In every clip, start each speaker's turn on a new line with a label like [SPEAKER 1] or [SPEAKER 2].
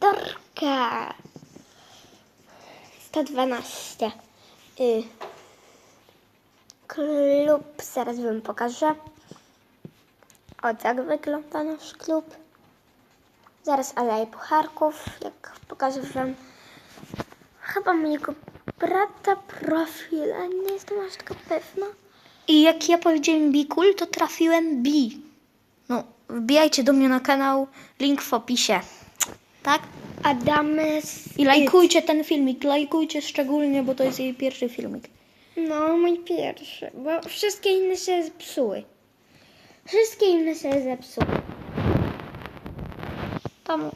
[SPEAKER 1] Dorka. 112. Y. Klub, zaraz wam pokażę. O, tak wygląda nasz klub. Zaraz Aleje Pucharków, jak pokażę wam. Chyba mojego brata profil, a nie jestem aż taka pewna.
[SPEAKER 2] I jak ja powiedziałem Bikul, to trafiłem B. No, wbijajcie do mnie na kanał, link w opisie. Tak?
[SPEAKER 1] Adames.
[SPEAKER 2] I lajkujcie ten filmik, lajkujcie szczególnie, bo to jest jej pierwszy filmik.
[SPEAKER 1] No, mój pierwszy, bo wszystkie inne się zepsuły. Wszystkie inne się zepsuły.
[SPEAKER 2] Tam...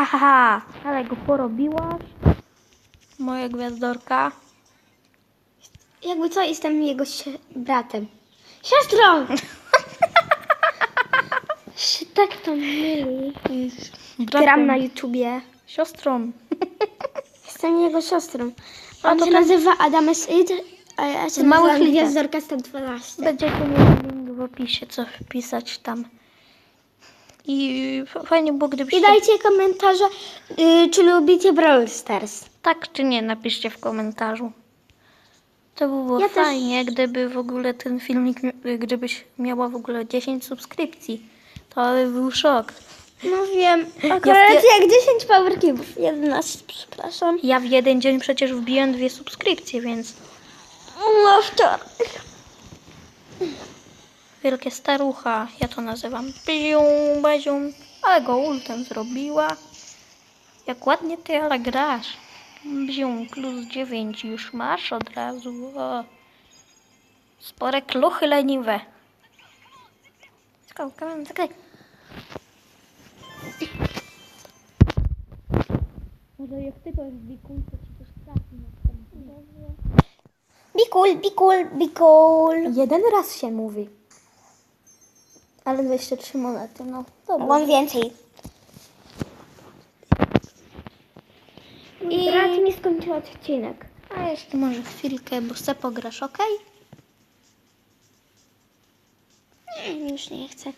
[SPEAKER 2] Ha, ha, ha, ale go porobiłaś. Moja gwiazdorka.
[SPEAKER 1] Jakby co, jestem jego si- bratem. Siostrą! się tak to myli.
[SPEAKER 2] Bratem.
[SPEAKER 1] Gram na YouTubie.
[SPEAKER 2] Siostrą.
[SPEAKER 1] Jestem jego siostrą.
[SPEAKER 2] A
[SPEAKER 1] On
[SPEAKER 2] to
[SPEAKER 1] się
[SPEAKER 2] ten-
[SPEAKER 1] nazywa Adames Id, a ja się
[SPEAKER 2] Z małych
[SPEAKER 1] nazywam. Gwiazdorka 112.
[SPEAKER 2] Będziecie mieli link w opisie, co wpisać tam. I fajnie było, gdybyście...
[SPEAKER 1] I dajcie komentarze, y, czy lubicie Brawl Stars.
[SPEAKER 2] Tak czy nie, napiszcie w komentarzu. To by było
[SPEAKER 1] Ja też-
[SPEAKER 2] fajnie, gdyby w ogóle ten filmik, mi- gdybyś miała w ogóle 10 subskrypcji. To by był szok.
[SPEAKER 1] No wiem,
[SPEAKER 2] Ja
[SPEAKER 1] akurat
[SPEAKER 2] w pie-
[SPEAKER 1] jak 10 Power Cubów. 11, przepraszam.
[SPEAKER 2] Ja w jeden dzień przecież wbiłem dwie subskrypcje, więc
[SPEAKER 1] No wczoraj.
[SPEAKER 2] Wielkie starucha, ja to nazywam. Bium, bazium, ale go ultem zrobiła. Jak ładnie ty ale grasz. Bzium, plus 9 już masz od razu. O. Spore kluchy leniwe. Skok, skok, skok. Może jak ty powiesz bikuj, to ci też trafi następnie.
[SPEAKER 1] Bikul, bikul, bikul.
[SPEAKER 2] Jeden raz się mówi. Ale 23 monety, no dobra.
[SPEAKER 1] Mam więcej. I brat mi skończył odcinek.
[SPEAKER 2] A jeszcze może chwilkę, bo chcę pograsz, ok?
[SPEAKER 1] Nie, już nie chcę.